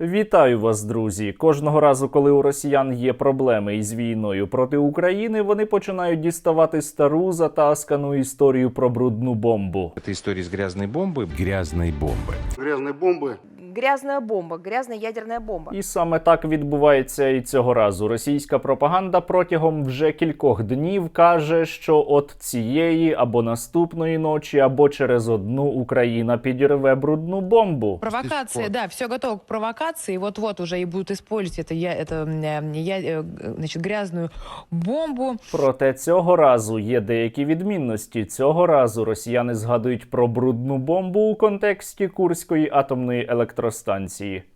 Вітаю вас, друзі! Кожного разу, коли у росіян є проблеми із війною проти України, вони починають діставати стару затаскану історію про брудну бомбу. Это история с грязной бомбой. Грязной бомбы. грязной бомбы. Грязная бомба, грязная ядерная бомба. І саме так відбувається і цього разу. Російська пропаганда протягом вже кількох днів каже, що от цієї або наступної ночі, або через одну Україна підірве брудну бомбу. Провокация, да, все готово к провокации. Вот-вот уже и будут использовать это, я, это м, я, э, значит, грязную бомбу. Проте цього разу є деякі відмінності. Цього разу росіяни згадують про брудну бомбу у контексті Курської атомної електростанції.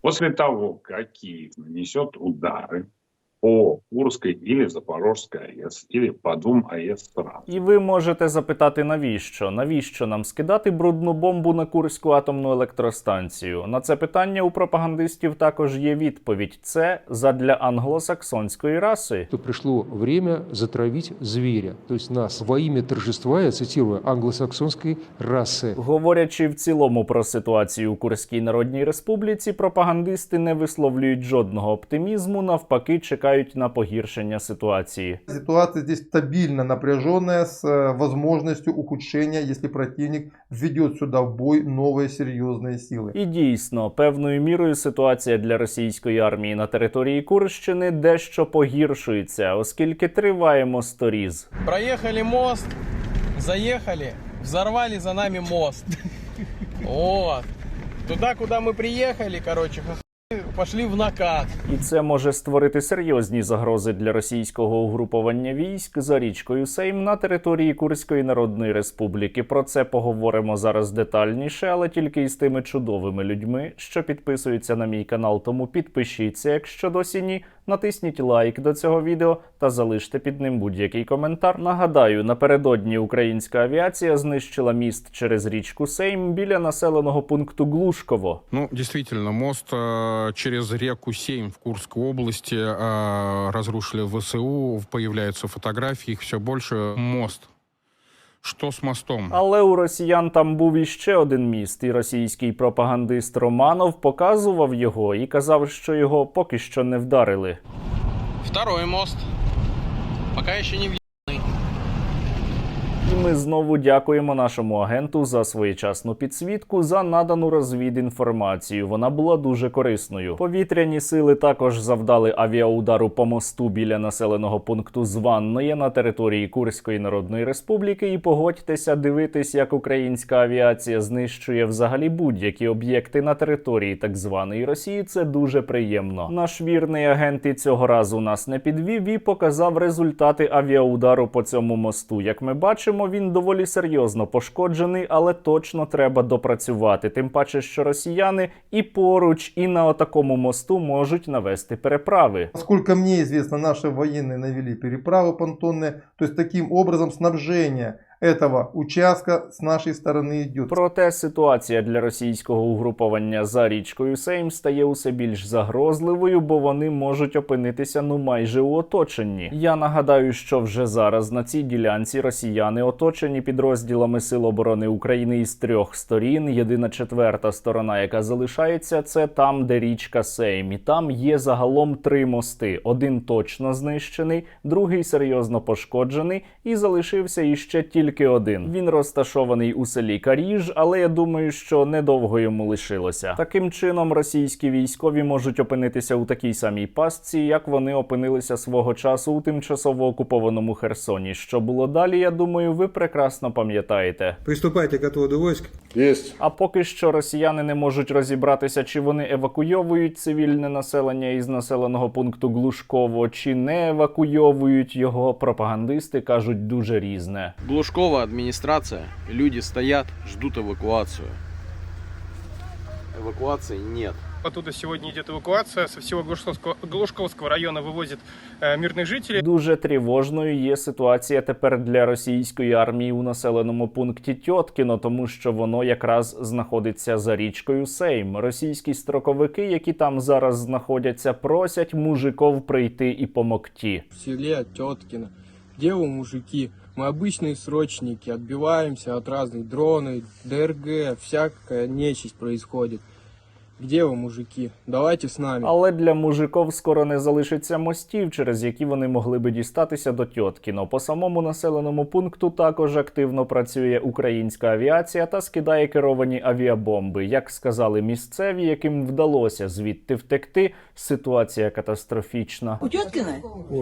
После того, как Киев нанесет удары по Курской или Запорожской АЭС, или по двум АЭС сразу, І ви можете запитати, навіщо? Навіщо нам скидати брудну бомбу на Курську атомну електростанцію? На це питання у пропагандистів також є відповідь: це задля англосаксонської раси. что пришло время затравить зверя, то есть нас во имя торжества, я цитирую, англосаксонской расы. Говорячи в цілому про ситуацію у Курській Народній Республіці, пропагандисти не висловлюють жодного оптимізму, навпаки, чекають на погіршення ситуації. Ситуация здесь стабильно напряженная с э, возможностью ухудшения, если противник введет сюда в бой новые серьезные силы. І дійсно, певною мірою ситуація для російської армії на території Курщини дещо погіршується, оскільки триває мосторіз. Проехали мост, заехали, взорвали за нами мост. Вот. Туда, куда мы приехали, короче, хохлы пошли в накат. І це може створити серйозні загрози для російського угруповання військ за річкою Сейм на території Курської Народної Республіки. Про це поговоримо зараз детальніше, але тільки із тими чудовими людьми, що підписуються на мій канал. Тому підпишіться, якщо досі ні. Натисніть лайк до цього відео та залиште під ним будь-який коментар. Нагадаю, напередодні українська авіація знищила міст через річку Сейм біля населеного пункту Глушково. Ну, дійсно, мост э, через ріку Сейм в Курській області розрушили разрушили ВСУ, Появляються фотографії, їх все больше. Мост. Что з мостом? Але у росіян там був іще один міст, і російський пропагандист Романов показував його і казав, що його поки що не вдарили. Второй мост. поки ще не ми знову дякуємо нашому агенту за своєчасну підсвітку за надану розвідінформацію. Вона була дуже корисною. Повітряні сили також завдали авіаудару по мосту біля населеного пункту Званної на території Курської Народної Республіки. І погодьтеся дивитись, як українська авіація знищує взагалі будь-які об'єкти на території так званої Росії. Це дуже приємно. Наш вірний агент і цього разу нас не підвів і показав результати авіаудару по цьому мосту. Як ми бачимо, він доволі серйозно пошкоджений, але точно треба допрацювати. Тим паче, що росіяни і поруч, і на отакому мосту можуть навести переправи. Насколько мне известно, наши военные навели переправы понтонные, то есть таким образом снабжение этого участка с нашей стороны идет. Проте ситуація для російського угруповання за річкою Сейм стає усе більш загрозливою, бо вони можуть опинитися ну майже у оточенні. Я нагадаю, що вже зараз на цій ділянці росіяни оточені підрозділами Сил оборони України із трьох сторін. Єдина четверта сторона, яка залишається, це там, де річка Сейм. І там є загалом три мости: один точно знищений, другий серйозно пошкоджений, і залишився іще тільки один. Він розташований у селі Каріж, але я думаю, що недовго йому лишилося. Таким чином, російські військові можуть опинитися у такій самій пастці, як вони опинилися свого часу у тимчасово окупованому Херсоні. Що було далі, я думаю, ви прекрасно пам'ятаєте. Приступайте к отводу войск. Есть. А поки що росіяни не можуть розібратися, чи вони евакуйовують цивільне населення із населеного пункту Глушково, чи не евакуйовують його. Пропагандисти кажуть дуже різне. Глушкова администрация. Люди стоят, ждут эвакуацию. Эвакуации нет. Оттуда сегодня идет эвакуация. Со всего Глушковского, Глушковского района вывозят э, мирных жителей. Дуже тривожною є ситуація тепер для російської армії у населеному пункті Тьоткіно, тому що воно якраз знаходиться за річкою Сейм. Російські строковики, які там зараз знаходяться, просять мужиков прийти і помогти. В селе Теткино. Где вы, мужики? Мы обычные срочники, отбиваемся от разных дронов, ДРГ, всякая нечисть происходит. Где вы, мужики? Давайте с нами. Але для мужиків скоро не залишиться мостів, через які вони могли би дістатися до Тьоткіно. По самому населеному пункту також активно працює українська авіація та скидає керовані авіабомби. Як сказали місцеві, яким вдалося звідти втекти, ситуація катастрофічна. У Теткина?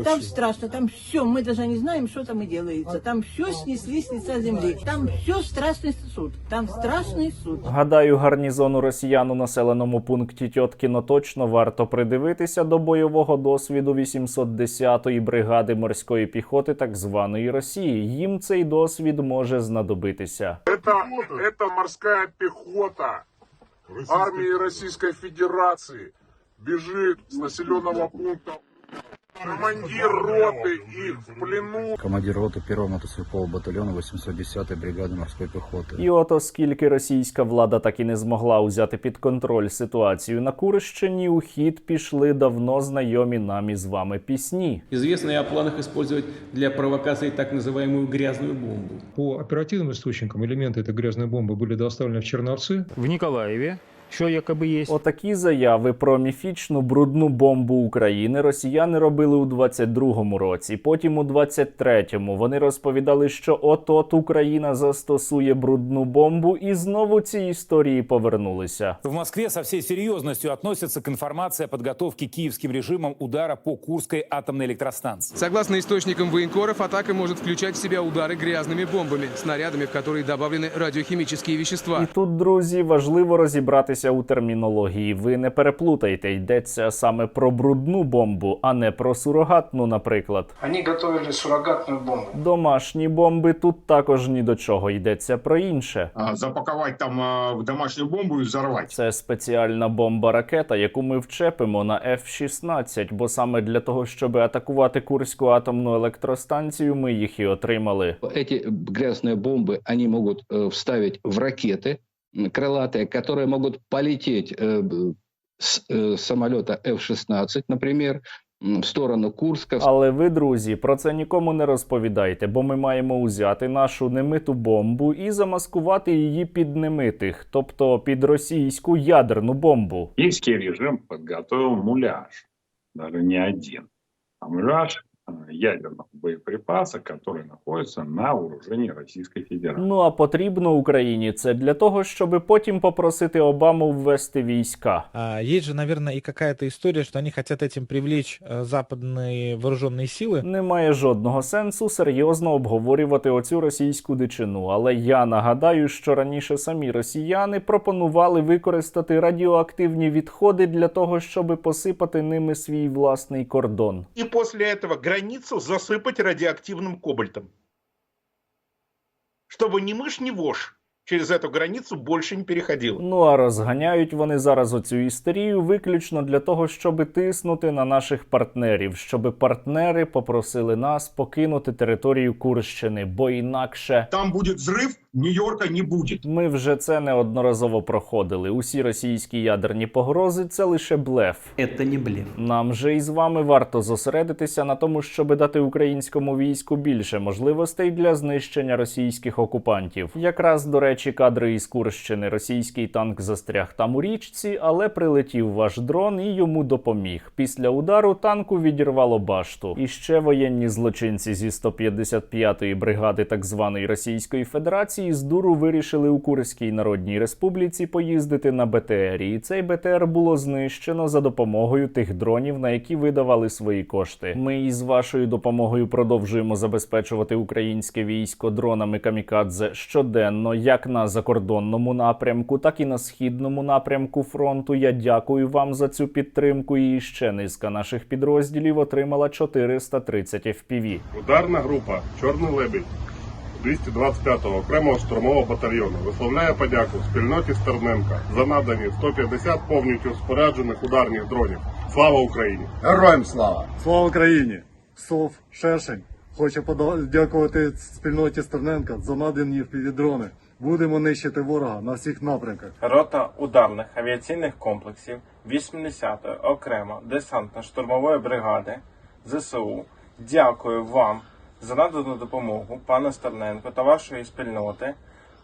Там страшно, там все, мы даже не знаем, что там и делается. Там все снесли с лица земли. Там все страшный суд. Там страшный суд. Гадаю, гарнізону росіян у населеному пункті Тьоткіно точно варто придивитися до бойового досвіду 810-ї бригади морської піхоти так званої Росії. Їм цей досвід може знадобитися. Це, это морська піхота армії Російської Федерації біжить населеного пункту. Командир роты их в плену. командир роты первого мотострелкового батальона 810-й бригады морской пехоты. І от оскільки російська влада так і не змогла узяти під контроль ситуацію на Курщині, у хід пішли давно знайомі нам із вами пісні. Известно и о планах использовать для провокации так называемую грязную бомбу. По оперативным источникам элементы этой грязной бомбы были доставлены в Черновцы. В Николаеве, что якобы есть. Отакі заяви про міфічну брудну бомбу України росіяни робили у 22-му році. Потім у 23-му вони розповідали, що от-от Україна застосує брудну бомбу, і знову ці історії повернулися. В Москве со всей серьезностью относятся к информации о подготовке киевским режимом удара по Курской атомной электростанции. Согласно источникам военкоров, атака может включать в себя удары грязными бомбами, снарядами, в которые добавлены радиохимические вещества. І тут, друзі, важливо розібратися у термінології. Ви не переплутайте, йдеться саме про брудну бомбу, а не про сурогатну, наприклад. Они готовили суррогатную бомбу. Домашні бомби тут також ні до чого йдеться про інше. Запаковать там а, в домашнюю бомбу и взорвать. Це спеціальна бомба-ракета, яку ми вчепимо на F-16, бо саме для того, щоб атакувати Курську атомну електростанцію, ми їх і отримали. Эти грязные бомбы они могут э, вставить в ракеты м, крылатые, которые могут полететь э, б- с э, самолета F-16, например, м, в сторону Курска, Але ви, друзі, про це нікому не розповідайте, бо ми маємо узяти нашу немиту бомбу і замаскувати її під немитих, тобто під російську ядерну бомбу. Киевский режим подготовил муляж, даже не один, а муляж э, ядерных боеприпасов, которые находятся на вооружении Российской Федерации. Ну а потрібно Україні це для того, щоб потім попросити Обаму ввести війська. А, Есть же, наверное, и какая-то история, что они хотят этим привлечь э, западные вооруженные силы. Немає жодного сенсу серйозно обговорювати оцю російську дичину, але я нагадаю, що раніше самі росіяни пропонували використати радіоактивні відходи для того, щоб посипати ними свій власний кордон. И после этого границу засыпать радиоактивным кобальтом. Чтобы ни мышь, ни вошь через эту границу больше не переходила. Ну а розганяють вони зараз оцю істерію виключно для того, щоб тиснути на наших партнерів, щоб партнери попросили нас покинути територію Курщини, бо інакше Там будет взрыв, Нью-Йорка не будет. ми вже це неодноразово проходили. Усі російські ядерні погрози це лише блеф. Это не блеф. Нам же із вами варто зосередитися на тому, щоб дати українському війську більше можливостей для знищення російських окупантів. Якраз до речі, кадри із Курщини. Російський танк застряг там у річці, але прилетів ваш дрон і йому допоміг. Після удару танку відірвало башту. І ще воєнні злочинці зі 155-ї бригади так званої Російської Федерації з дуру вирішили у Курській Народній Республіці поїздити на БТР. І цей БТР було знищено за допомогою тих дронів, на які видавали свої кошти. Ми із вашою допомогою продовжуємо забезпечувати українське військо дронами камікадзе щоденно, як на закордонному напрямку, так і на східному напрямку фронту. Я дякую вам за цю підтримку. І ще низка наших підрозділів отримала 430 FPV. Ударна група Чорний лебідь 225-го окремого штурмового батальйону висловляє подяку спільноті Стерненка за надані 150 повністю споряджених ударних дронів. Слава Україні! Героям слава! Слава Україні! Сов, Шершень. Хочу подякувати спільноті Стерненка за надані дрони. Будемо нищити ворога на всіх напрямках. Рота ударних авіаційних комплексів 80-ї окремо десантно-штурмової бригади ЗСУ. Дякую вам за надану допомогу, пане Стерненко та вашої спільноти.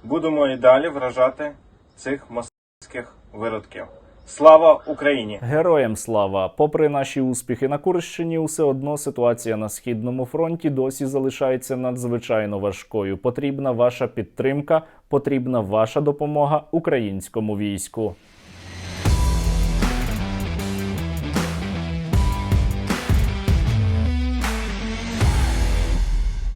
Будемо і далі вражати цих московських виродків. Слава Україні! Героям слава! Попри наші успіхи на Курщині, усе одно ситуація на східному фронті досі залишається надзвичайно важкою. Потрібна ваша підтримка, потрібна ваша допомога українському війську.